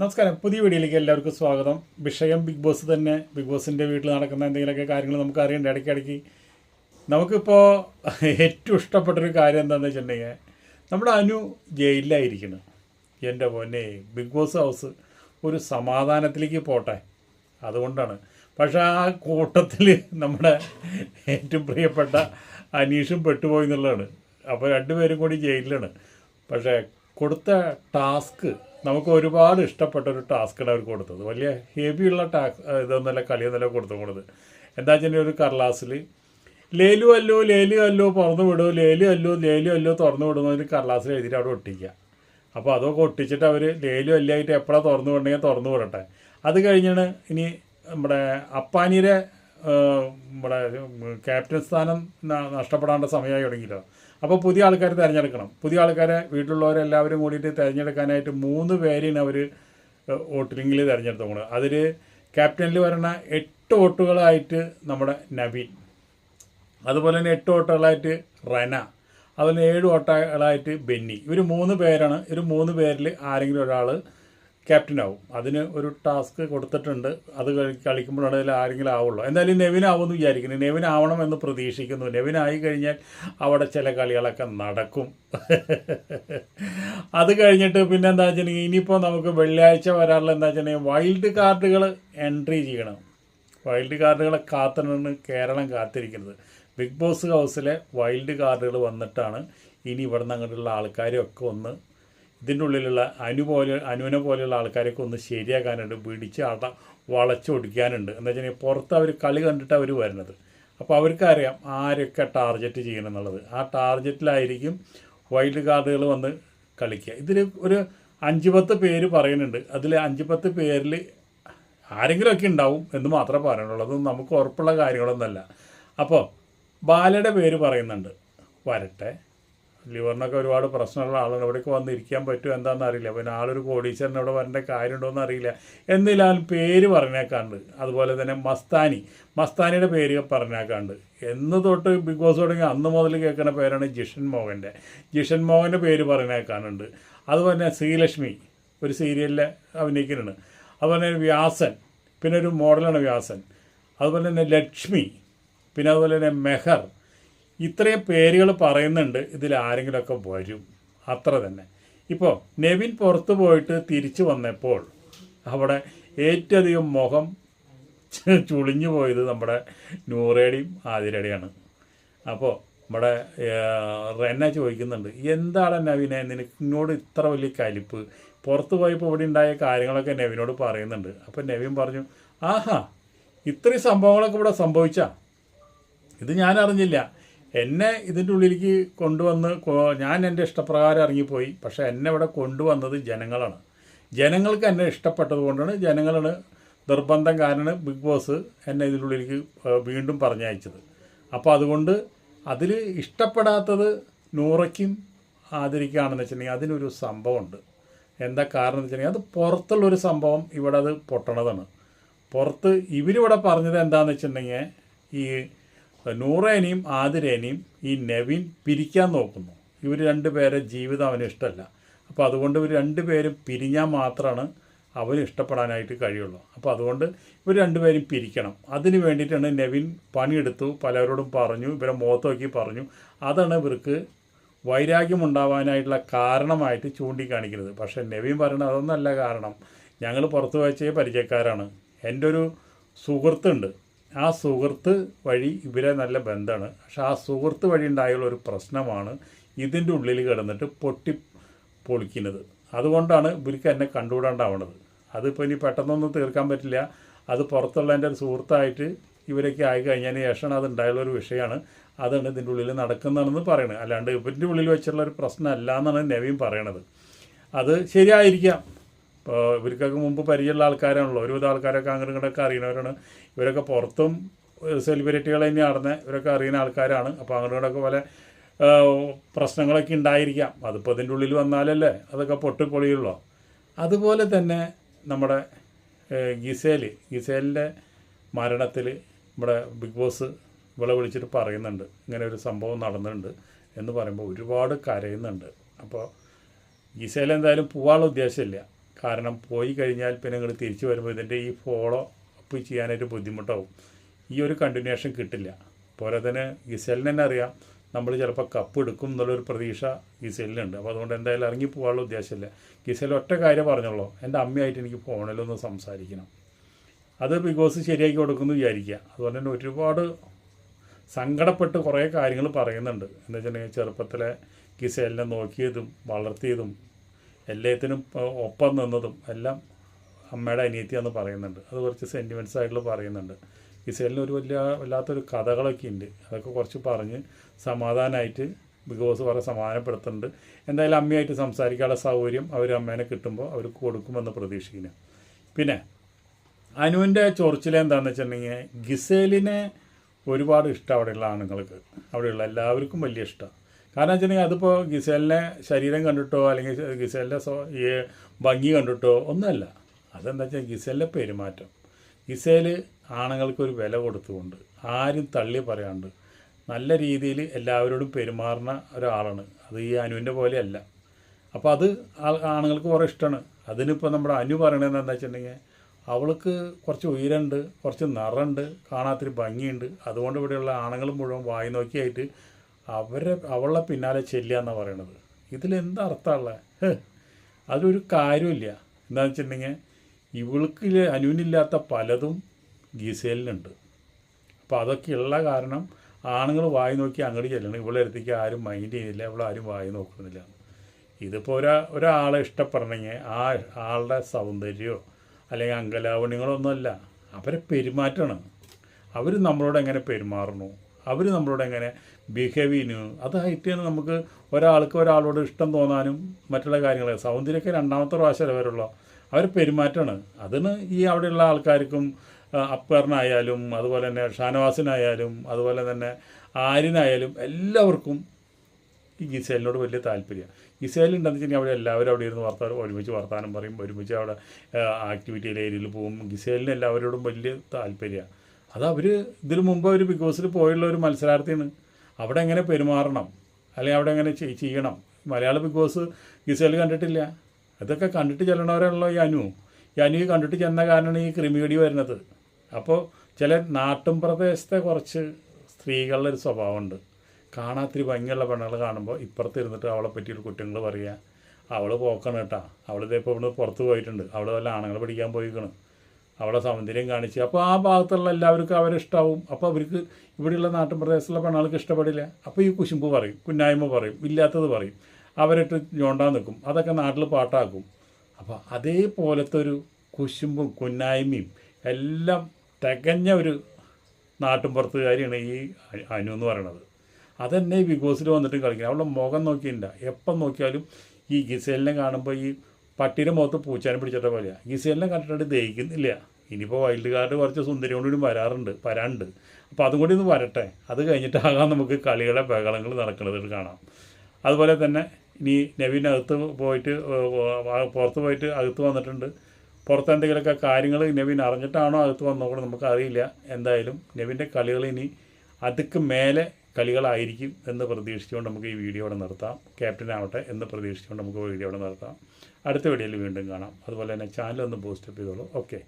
നമസ്കാരം. പുതിയ വീഡിയോയിലേക്ക് എല്ലാവർക്കും സ്വാഗതം. വിഷയം ബിഗ് ബോസ് തന്നെ. ബിഗ് ബോസിന്റെ വീട്ടിൽ നടക്കുന്ന എന്തെങ്കിലുമൊക്കെ കാര്യങ്ങൾ നമുക്ക് അറിയണ്ട. ഇടയ്ക്കിടയ്ക്ക് നമുക്കിപ്പോൾ ഏറ്റവും ഇഷ്ടപ്പെട്ടൊരു കാര്യം എന്താണെന്ന് വെച്ചിട്ടുണ്ടെങ്കിൽ നമ്മുടെ അനു ജയിലിലായിരിക്കുന്നു എന്റെ പൊന്നെ ബിഗ് ബോസ് ഹൗസ് ഒരു സമാധാനത്തിലേക്ക് പോട്ടെ. അതുകൊണ്ടാണ്. പക്ഷേ ആ കൂട്ടത്തിൽ നമ്മുടെ ഏറ്റവും പ്രിയപ്പെട്ട അനീഷും പെട്ടുപോയി എന്നുള്ളതാണ്. അപ്പോൾ രണ്ടുപേരും കൂടി ജയിലിലാണ്. പക്ഷേ കൊടുത്ത ടാസ്ക് നമുക്ക് ഒരുപാട് ഇഷ്ടപ്പെട്ട ഒരു ടാസ്ക്കാണ് അവർ കൊടുത്തത്. വലിയ ഹെവിയുള്ള ടാസ്ക് ഇതൊന്നല്ല കളിയൊന്നല്ല കൊടുത്തു കൊടുത്തത് എന്താ വെച്ചാൽ ഒരു കർലാസിൽ ലേലു അല്ലോ ലേലു അല്ലോ തുറന്നു വിടൂ ലേലു അല്ലോ ലേലു അല്ലോ തുറന്നു വിടുന്നതിന് കർലാസിൽ എഴുതിയിട്ട് അവിടെ ഒട്ടിക്കുക. അപ്പോൾ അതൊക്കെ ഒട്ടിച്ചിട്ട് അവർ ലേലു അല്ലായിട്ട് എപ്പോഴാണ് തുറന്നു വിടണമെങ്കിൽ തുറന്നു വിടട്ടെ. അത് കഴിഞ്ഞാണ് ഇനി നമ്മുടെ അപ്പാനിയുടെ നമ്മുടെ ക്യാപ്റ്റൻ സ്ഥാനം നഷ്ടപ്പെടാണ്ട സമയമായി തുടങ്ങിയല്ലോ അപ്പോൾ പുതിയ ആൾക്കാരെ തിരഞ്ഞെടുക്കണം. പുതിയ ആൾക്കാരെ വീട്ടിലുള്ളവരെല്ലാവരും കൂടിയിട്ട് തിരഞ്ഞെടുക്കാനായിട്ട് മൂന്ന് പേരെയാണ് അവർ വോട്ടിങ്ങിൽ തിരഞ്ഞെടുത്തോളൂ അതിൽ ക്യാപ്റ്റനിൽ വരണ എട്ട് വോട്ടുകളായിട്ട് നമ്മുടെ നവീൻ. അതുപോലെ തന്നെ എട്ട് വോട്ടുകളായിട്ട് റന. അതുപോലെ ഏഴ് വോട്ടുകളായിട്ട് ബെന്നി. ഇവർ മൂന്ന് പേരാണ്. ഇവർ മൂന്ന് പേരിൽ ആരെങ്കിലും ഒരാൾ ക്യാപ്റ്റൻ ആവും. അതിന് ഒരു ടാസ്ക് കൊടുത്തിട്ടുണ്ട്. അത് കളി- കളിക്കുമ്പോഴാണ് അതിൽ ആരെങ്കിലും ആവുള്ളൂ. എന്തായാലും നെവിൻ എന്ന് വിചാരിക്കുന്നു. നെവിൻ എന്ന് പ്രതീക്ഷിക്കുന്നു. നെവിനായി കഴിഞ്ഞാൽ അവിടെ ചില കളികളൊക്കെ നടക്കും. അത് കഴിഞ്ഞിട്ട് പിന്നെ എന്താ വെച്ചിട്ടുണ്ടെങ്കിൽ ഇനിയിപ്പോൾ നമുക്ക് വെള്ളിയാഴ്ച വരാറുള്ള എന്താ വെച്ചിട്ടുണ്ടെങ്കിൽ വൈൽഡ് കാർഡുകൾ എൻട്രി ചെയ്യണം. വൈൽഡ് കാർഡുകളെ കാത്തണമെന്ന് കേരളം കാത്തിരിക്കുന്നത്. ബിഗ് ബോസ് ഹൗസിലെ വൈൽഡ് കാർഡുകൾ വന്നിട്ടാണ് ഇനി ഇവിടെ നിന്ന് അങ്ങോട്ടുള്ള ആൾക്കാരെയൊക്കെ ഒന്ന് ഇതിന്റെ ഉള്ളിലുള്ള അനു പോലെ അനുവിനെ പോലെയുള്ള ആൾക്കാരെയൊക്കെ ഒന്ന് ശരിയാക്കാനുണ്ട് പിടിച്ച് അട വളച്ചൊടിക്കാനുണ്ട്. എന്ന് വെച്ചാൽ പുറത്ത് അവർ കളി കണ്ടിട്ട് അവർ വരുന്നത്. അപ്പോൾ അവർക്കറിയാം ആരൊക്കെ ടാർഗറ്റ് ചെയ്യണം എന്നുള്ളത് ആ ടാർഗറ്റിലായിരിക്കും വൈൽഡ് കാർഡുകൾ വന്ന് കളിക്കുക. ഇതിൽ ഒരു അഞ്ച് പത്ത് പേര് പറയുന്നുണ്ട്. അതിൽ അഞ്ച് പത്ത് പേരിൽ ആരെങ്കിലുമൊക്കെ ഉണ്ടാവും എന്ന് മാത്രമേ പറയാനുള്ളൂ. അതൊന്നും നമുക്ക് ഉറപ്പുള്ള കാര്യങ്ങളൊന്നുമല്ല. അപ്പോൾ ബാലയുടെ പേര് പറയുന്നുണ്ട്. വരട്ടെ. ലിവറിനൊക്കെ ഒരുപാട് പ്രശ്നമുള്ള ആളുകൾ ഇവിടേക്ക് വന്നിരിക്കാൻ പറ്റുമോ എന്താണെന്ന് അറിയില്ല. പിന്നെ ആളൊരു കോടീശ്വരൻ ഇവിടെ വരേണ്ട കാര്യമുണ്ടോ എന്ന് അറിയില്ല. എന്നില്ലാൽ പേര് പറഞ്ഞേക്കാണ്ട്. അതുപോലെ തന്നെ മസ്താനി. മസ്താനിയുടെ പേര് പറഞ്ഞേക്കാണ്ട്. എന്ന് തൊട്ട് ബിഗ് ബോസ് തുടങ്ങി അന്ന് മുതൽ കേൾക്കുന്ന പേരാണ് ജിഷൻ മോഹന്റെ. ജിഷൻ മോഹന്റെ പേര് പറഞ്ഞേക്കാനുണ്ട്. അതുപോലെ തന്നെ ശ്രീലക്ഷ്മി ഒരു സീരിയലിൽ അഭിനയിക്കുന്നുണ്ട്. അതുപോലെ തന്നെ വ്യാസൻ. പിന്നെ ഒരു മോഡലാണ് വ്യാസൻ. അതുപോലെ തന്നെ ലക്ഷ്മി. പിന്നെ അതുപോലെ തന്നെ മെഹർ. ഇത്രയും പേരുകൾ പറയുന്നുണ്ട് ഇതിൽ ആരെങ്കിലുമൊക്കെ വരും. അത്ര തന്നെ. ഇപ്പോൾ നെവിൻ പുറത്തു പോയിട്ട് തിരിച്ചു വന്നപ്പോൾ അവിടെ ഏറ്റവും അധികം മുഖം ചുളിഞ്ഞു പോയത് നമ്മുടെ നൂറേടിയും ആതിരടിയാണ്. അപ്പോൾ നമ്മുടെ റെന്ന റെന ചോദിക്കുന്നുണ്ട് എന്താണ് നവീനെ? നിനക്കിനോട് ഇത്ര വലിയ കലിപ്പ്. പുറത്തു പോയപ്പോൾ ഇവിടെ ഉണ്ടായ കാര്യങ്ങളൊക്കെ നവീനോട് പറയുന്നുണ്ട്. അപ്പോൾ നവീൻ പറഞ്ഞു ആഹാ ഇത്രയും സംഭവങ്ങളൊക്കെ ഇവിടെ സംഭവിച്ചാ? ഇത് ഞാൻ അറിഞ്ഞില്ല. എന്നെ ഇതിന്റെ ഉള്ളിലേക്ക് കൊണ്ടുവന്ന് ഞാൻ എന്റെ ഇഷ്ടപ്രകാരം ഇറങ്ങിപ്പോയി. പക്ഷേ എന്നെ ഇവിടെ കൊണ്ടുവന്നത് ജനങ്ങളാണ്. ജനങ്ങൾക്ക് എന്നെ ഇഷ്ടപ്പെട്ടത് കൊണ്ടാണ് ജനങ്ങളാണ് നിർബന്ധം കാരണം ബിഗ് ബോസ് എന്നെ ഇതിന്റെ ഉള്ളിലേക്ക് വീണ്ടും പറഞ്ഞയച്ചത്. അപ്പോൾ അതുകൊണ്ട് അതിൽ ഇഷ്ടപ്പെടാത്തത് നൂറയ്ക്കും ആദരിക്കുകയാണെന്ന് വെച്ചിട്ടുണ്ടെങ്കിൽ അതിനൊരു സംഭവമുണ്ട്. എന്താ കാരണം എന്ന് വെച്ചിട്ടുണ്ടെങ്കിൽ അത് പുറത്തുള്ളൊരു സംഭവം ഇവിടെ അത് പൊട്ടണതാണ്. പുറത്ത് ഇവരിവിടെ പറഞ്ഞത് എന്താണെന്ന് വെച്ചിട്ടുണ്ടെങ്കിൽ ഈ നൂറേനെയും ആതിരേനെയും ഈ നവീൻ പിരിക്കാൻ നോക്കുന്നു. ഇവർ രണ്ടുപേരെ ജീവിതം അവന് ഇഷ്ടമല്ല. അപ്പോൾ അതുകൊണ്ട് ഇവർ രണ്ടുപേരും പിരിഞ്ഞാൽ മാത്രമാണ് അവന് ഇഷ്ടപ്പെടാനായിട്ട് കഴിയുള്ളൂ. അപ്പോൾ അതുകൊണ്ട് ഇവർ രണ്ടുപേരും പിരിക്കണം. അതിന് വേണ്ടിയിട്ടാണ് നവീൻ പണിയെടുത്തു. പലരോടും പറഞ്ഞു. ഇവരെ മുഖത്ത് നോക്കി പറഞ്ഞു. അതാണ് ഇവർക്ക് വൈരാഗ്യമുണ്ടാവാനായിട്ടുള്ള കാരണമായിട്ട് ചൂണ്ടിക്കാണിക്കുന്നത്. പക്ഷേ നവീൻ പറയുന്നത് അതൊന്നല്ല കാരണം. ഞങ്ങൾ പുറത്തു വെച്ചേ പരിചയക്കാരാണ്. എന്റെ ഒരു സുഹൃത്തുണ്ട്. ആ സുഹൃത്ത് വഴി ഇവരെ നല്ല ബന്ധമാണ്. പക്ഷെ ആ സുഹൃത്ത് വഴി ഉണ്ടായുള്ള ഒരു പ്രശ്നമാണ് ഇതിന്റെ ഉള്ളിൽ കിടന്നിട്ട് പൊട്ടി പൊളിക്കുന്നത്. അതുകൊണ്ടാണ് ഇവർക്ക് എന്നെ കണ്ടുകൂടാണ്ടാവണത്. അതിപ്പോൾ ഇനി പെട്ടെന്നൊന്നും തീർക്കാൻ പറ്റില്ല. അത് പുറത്തുള്ള എന്റെ ഒരു സുഹൃത്തായിട്ട് ഇവരൊക്കെ ആയി കഴിഞ്ഞതിന് ശേഷമാണ് അത് ഉണ്ടായുള്ള ഒരു വിഷയമാണ്. അതാണ് ഇതിന്റെ ഉള്ളിൽ നടക്കുന്നതെന്ന് പറയുന്നത് അല്ലാണ്ട് ഇവരുടെ ഉള്ളിൽ വെച്ചുള്ള ഒരു പ്രശ്നമല്ല എന്നാണ് നവീൻ പറയണത്. അത് ശരിയായിരിക്കാം. ഇപ്പോൾ ഇവർക്കൊക്കെ മുമ്പ് പരിചയമുള്ള ആൾക്കാരാണല്ലോ. ഒരുവിധ ആൾക്കാരൊക്കെ ഇങ്ങോട്ടൊക്കെ അറിയുന്നവരാണ്. ഇവരൊക്കെ പുറത്തും സെലിബ്രിറ്റികൾ തന്നെ നടന്നത് ഇവരൊക്കെ അറിയുന്ന ആൾക്കാരാണ്. അപ്പോൾ അങ്ങോട്ടും ഇങ്ങോട്ടൊക്കെ പോലെ പ്രശ്നങ്ങളൊക്കെ ഉണ്ടായിരിക്കാം അതിപ്പോൾ അതിന്റെ ഉള്ളിൽ വന്നാലല്ലേ അതൊക്കെ പൊട്ടിപ്പൊളിയുള്ളൂ. അതുപോലെ തന്നെ നമ്മുടെ ഗിസേൽ ഗിസേലിന്റെ മരണത്തിൽ നമ്മുടെ ബിഗ് ബോസ് ഇവളെ വിളിച്ചിട്ട് പറയുന്നുണ്ട്. ഇങ്ങനെ ഒരു സംഭവം നടന്നിട്ടുണ്ട് എന്ന് പറയുമ്പോൾ ഒരുപാട് കരയുന്നുണ്ട്. അപ്പോൾ ഗിസേൽ എന്തായാലും പോകാനുള്ള ഉദ്ദേശമില്ല. കാരണം പോയി കഴിഞ്ഞാൽ പിന്നെ നിങ്ങൾ തിരിച്ചു വരുമ്പോൾ ഇതിന്റെ ഈ ഫോളോ അപ്പ് ചെയ്യാനായിട്ട് ബുദ്ധിമുട്ടാവും. ഈ ഒരു കണ്ടിന്യൂഷൻ കിട്ടില്ല. പോരാ തന്നെ ഗിസലിന് തന്നെ അറിയാം നമ്മൾ ചിലപ്പോൾ കപ്പ് എടുക്കും എന്നുള്ളൊരു പ്രതീക്ഷ ഗിസലിനുണ്ട്. അപ്പോൾ അതുകൊണ്ട് എന്തായാലും ഇറങ്ങി പോകാനുള്ള ഉദ്ദേശമില്ല. ഗിസൽ ഒറ്റ കാര്യം പറഞ്ഞോളൂ. എന്റെ അമ്മയായിട്ട് എനിക്ക് ഫോണിലൊന്ന് സംസാരിക്കണം. അത് ബിഗോസ് ശരിയാക്കി കൊടുക്കുമെന്ന് വിചാരിക്കുക. അതുപോലെ തന്നെ ഒരുപാട് സങ്കടപ്പെട്ട് കുറേ കാര്യങ്ങൾ പറയുന്നുണ്ട്. എന്താ വെച്ചിട്ടുണ്ടെങ്കിൽ ചെറുപ്പത്തിലെ ഗിസലിനെ നോക്കിയതും വളർത്തിയതും എല്ലാത്തിനും ഒപ്പം നിന്നതും എല്ലാം അമ്മയുടെ അനിയത്തിയാന്ന് പറയുന്നുണ്ട്. അത് കുറച്ച് സെന്റിമെന്റ്സ് ആയിട്ടുള്ള പറയുന്നുണ്ട്. ഈ സെല്ലിന് ഒരു വലിയ വല്ലാത്തൊരു കഥകളൊക്കെ ഉണ്ട്. അതൊക്കെ കുറച്ച് പറഞ്ഞ് സമാധാനമായിട്ട് ബിഗ് ബോസ് കുറേ സമാധാനപ്പെടുത്തുന്നുണ്ട്. എന്തായാലും അമ്മയായിട്ട് സംസാരിക്കാനുള്ള സൗകര്യം അവർ അമ്മേനെ കിട്ടുമ്പോൾ അവർക്ക് കൊടുക്കുമെന്ന് പ്രതീക്ഷിക്കുന്നു. പിന്നെ അനുവിന്റെ ചൊറിച്ചിൽ എന്താണെന്ന് വെച്ചിട്ടുണ്ടെങ്കിൽ ഗിസേലിനെ ഒരുപാട് ഇഷ്ടം അവിടെയുള്ള ആണുങ്ങൾക്ക്. അവിടെയുള്ള എല്ലാവർക്കും വലിയ ഇഷ്ടമാണ് കാരണം വെച്ചിട്ടുണ്ടെങ്കിൽ അതിപ്പോൾ ഗിസേലിനെ ശരീരം കണ്ടിട്ടോ അല്ലെങ്കിൽ ഗിസേലിന്റെ സ്വ- ഈ ഭംഗി കണ്ടിട്ടോ ഒന്നുമല്ല. അതെന്താ വെച്ചാൽ ഗിസേലിന്റെ പെരുമാറ്റം. ഗിസേൽ ആണുങ്ങൾക്കൊരു വില കൊടുത്തുകൊണ്ട് ആരും തള്ളി പറയാണ്ട് നല്ല രീതിയിൽ എല്ലാവരോടും പെരുമാറുന്ന ഒരാളാണ്. അത് ഈ അനുവിന്റെ പോലെയല്ല. അപ്പോൾ അത് ആണുങ്ങൾക്ക് കുറേ ഇഷ്ടമാണ് അതിനിപ്പോൾ നമ്മുടെ അനു പറയണത് എന്താ വെച്ചിട്ടുണ്ടെങ്കിൽ അവൾക്ക് കുറച്ച് ഉയരമുണ്ട് കുറച്ച് നിറമുണ്ട് കാണാത്തൊരു ഭംഗിയുണ്ട്. അതുകൊണ്ട് ഇവിടെയുള്ള ആണുങ്ങൾ മുഴുവൻ വായി നോക്കിയായിട്ട് അവരെ അവളെ പിന്നാലെ ചെല്ലുക എന്നാണ് പറയണത്. ഇതിലെന്താ അർത്ഥമുള്ളത് അതൊരു കാര്യമില്ല എന്താണെന്ന് വെച്ചിട്ടുണ്ടെങ്കിൽ ഇവൾക്ക് അനുവിനില്ലാത്ത പലതും ഗീസേലിനുണ്ട്. അപ്പോൾ അതൊക്കെയുള്ള കാരണം ആണുങ്ങൾ വായി നോക്കി അങ്ങോട്ട് ചെല്ലണം. ഇവളെ ആരും മൈൻഡ് ചെയ്യുന്നില്ല. ഇവളാരും വായി നോക്കുന്നില്ല. ഇതിപ്പോൾ ഒരാ ഒരാളെ ഇഷ്ടപ്പെടണമെങ്കിൽ ആ ആളുടെ സൗന്ദര്യമോ അല്ലെങ്കിൽ അങ്കലാവണികളോ ഒന്നുമല്ല. അവരെ പെരുമാറ്റമാണ് അവർ നമ്മളോട് എങ്ങനെ പെരുമാറുന്നു? അവർ നമ്മളോട് എങ്ങനെ ബിഹേവ് ചെയ്യുന്നു? അതായിട്ടാണ് നമുക്ക് ഒരാൾക്ക് ഒരാളോട് ഇഷ്ടം തോന്നാനും മറ്റുള്ള കാര്യങ്ങൾ സൗന്ദര്യമൊക്കെ രണ്ടാമത്തെ പ്രാവശ്യമല്ലേ വരുള്ളൂ. അവർ പെരുമാറ്റമാണ്. അതിന് ഈ അവിടെയുള്ള ആൾക്കാർക്കും അക്ബറിനായാലും അതുപോലെ തന്നെ ഷാനവാസിനായാലും അതുപോലെ തന്നെ ആര്യനായാലും എല്ലാവർക്കും ഈ ഗിസേലിനോട് വലിയ താല്പര്യമാണ് ഗിസേൽ ഉണ്ടെന്ന് വെച്ചിട്ടുണ്ടെങ്കിൽ അവിടെ എല്ലാവരും അവിടെ ഇരുന്ന് വർത്താനം ഒരുമിച്ച് വർത്താനം പറയും. ഒരുമിച്ച് അവിടെ ആക്ടിവിറ്റിയിൽ ഏരിയയിൽ പോകും. ഗിസേലിന് എല്ലാവരോടും വലിയ താല്പര്യമാണ് അത് അവർ ഇതിന് മുമ്പ് ഒരു ബിഗ് ബോസിൽ പോയുള്ള ഒരു മത്സരാർത്ഥിയാണ്. അവിടെ എങ്ങനെ പെരുമാറണം? അല്ലെങ്കിൽ അവിടെ എങ്ങനെ ചെയ്യണം? മലയാള ബിഗ് ബോസ് ഗിസേൽ കണ്ടിട്ടില്ല. അതൊക്കെ കണ്ടിട്ട് ചെല്ലണവരാണല്ലോ ഈ അനു. ഈ അനു കണ്ടിട്ട് ചെന്ന കാരണമാണ് ഈ ക്രിമികടി വരുന്നത്. അപ്പോൾ ചില നാട്ടും പ്രദേശത്തെ കുറച്ച് സ്ത്രീകളുടെ ഒരു സ്വഭാവമുണ്ട്. കാണാത്തിരി ഭംഗിയുള്ള പെണ്ണുകൾ കാണുമ്പോൾ ഇപ്പുറത്ത് ഇരുന്നിട്ട് അവളെ പറ്റിയൊരു കുറ്റങ്ങൾ പറയുക അവൾ പോക്കണം കേട്ടാ അവളിതേ ഇപ്പോൾ ഇവിടുന്ന് പുറത്ത് പോയിട്ടുണ്ട്. അവൾ വല്ല ആണുങ്ങൾ പിടിക്കാൻ പോയിക്കണ്. അവളെ സൗന്ദര്യം കാണിച്ച്. അപ്പോൾ ആ ഭാഗത്തുള്ള എല്ലാവർക്കും അവരെ ഇഷ്ടാവും. അപ്പോൾ അവർക്ക് ഇവിടെയുള്ള നാട്ടിൻ പ്രദേശത്തുള്ള പെണ്ണാൾക്ക് ഇഷ്ടപ്പെടില്ല. അപ്പോൾ ഈ കുശുമ്പ് പറയും കുന്നായ്മ പറയും ഇല്ലാത്തത് പറയും. അവരിട്ട് ഞോണ്ടാൻ നിൽക്കും. അതൊക്കെ നാട്ടിൽ പാട്ടാക്കും. അപ്പോൾ അതേപോലത്തെ ഒരു കുശുമ്പും കുന്നായ്മയും എല്ലാം തികഞ്ഞ ഒരു നാട്ടുംപുറത്തുകാരിയാണ് ഈ അനു എന്ന് പറയണത്. അതന്നെ ബിഗ് ബോസിൽ വന്നിട്ട് കളിക്കുന്നത്. അവളുടെ മുഖം നോക്കിയില്ല എപ്പം നോക്കിയാലും ഈ ഗിസേലിനെ കാണുമ്പോൾ ഈ പട്ടിയുടെ മുഖത്ത് പൂച്ചാനെ പിടിച്ചിട്ട പോലെയാണ് ഗിസേലിനെ കണ്ടിട്ട് ദഹിക്കുന്നില്ല. ഇനിയിപ്പോൾ വൈൽഡ് കാർഡ് കുറച്ച് സുന്ദരി കൊണ്ടും വരാറുണ്ട് വരാനുണ്ട് അപ്പോൾ അതും കൂടി ഒന്ന് വരട്ടെ. അത് കഴിഞ്ഞിട്ടാകാം നമുക്ക് കളികളെ ബഹളങ്ങൾ നടക്കുന്നത് കാണാം. അതുപോലെ തന്നെ ഇനി നവീൻ അകത്ത് പോയിട്ട് പുറത്ത് പോയിട്ട് അകത്ത് വന്നിട്ടുണ്ട്. പുറത്ത് എന്തെങ്കിലുമൊക്കെ കാര്യങ്ങൾ നവീൻ അറിഞ്ഞിട്ടാണോ അകത്ത് വന്നോ കൂടെ നമുക്കറിയില്ല എന്തായാലും നവീന്റെ കളികൾ ഇനി അതുക്ക് മേലെ കളികളായിരിക്കും എന്ന് പ്രതീക്ഷിച്ചുകൊണ്ട് നമുക്ക് ഈ വീഡിയോ ഇവിടെ നിർത്താം. ക്യാപ്റ്റൻ ആവട്ടെ എന്ന് പ്രതീക്ഷിച്ചുകൊണ്ട് നമുക്ക് വീഡിയോ ഇവിടെ നിർത്താം. അടുത്ത വീഡിയോയിൽ വീണ്ടും കാണാം. അതുപോലെ തന്നെ ചാനൽ ഒന്ന് ബൂസ്റ്റപ്പ് ചെയ്തോളൂ. ഓക്കെ